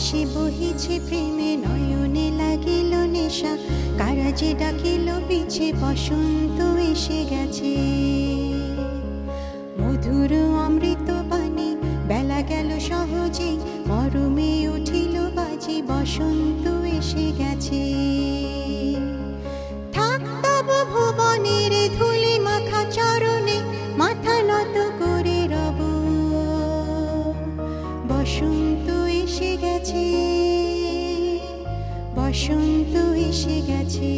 বাতাসে বহিছে প্রেমে নয়নে লাগিল নেশা। কারা যে ডাকিল পিছে, বসন্ত এসে গেছে। মধুর অমৃত পানি বেলা গেল সহজে, মরমে উঠিল বাজি, বসন্ত এসে গেছে। বসন্ত এসে গেছে।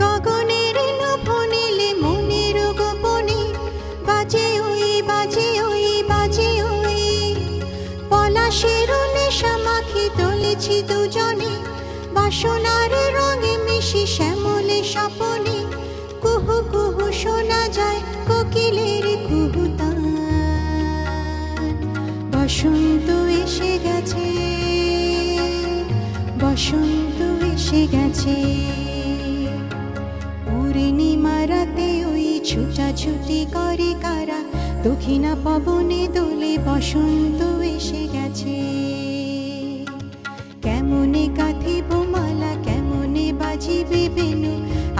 গগনের দুজনে, বাসনার রঙে মিশি শ্যামলে স্বপনে। কুহু কুহু শোনা যায় কোকিলের কুহুতান। বসন্ত এসে গেছে, বসন্ত এসে গেছে। পূর্ণিমা রাতে ওই ছুটাছুটি করে কারা? দক্ষিণা পবনে দোলে বসন্ত এসে গেছে। কাঁথিব মালা কেমনে বাজিবে বেনু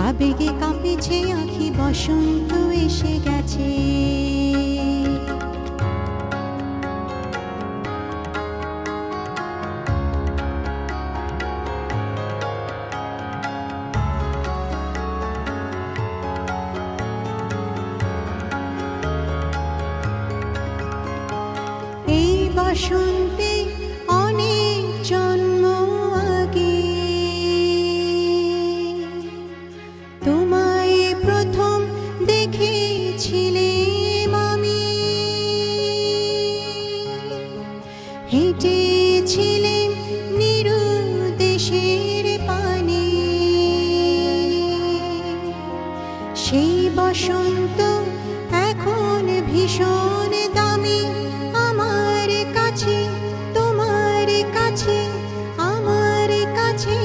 আবেগে কাঁপিছে আঁখি বসন্ত এসে গেছে। বসন্তে দেখেছিলাম আমি। হেঁটেছিলেন নিরুদেশের পানে। সেই বসন্ত এখন ভীষণ দামি। আমার কাছে, তোমার কাছে, আমার কাছে।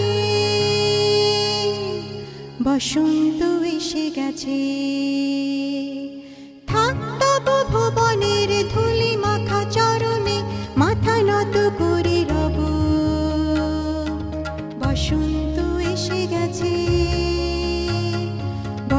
বসন্ত এসে গেছে।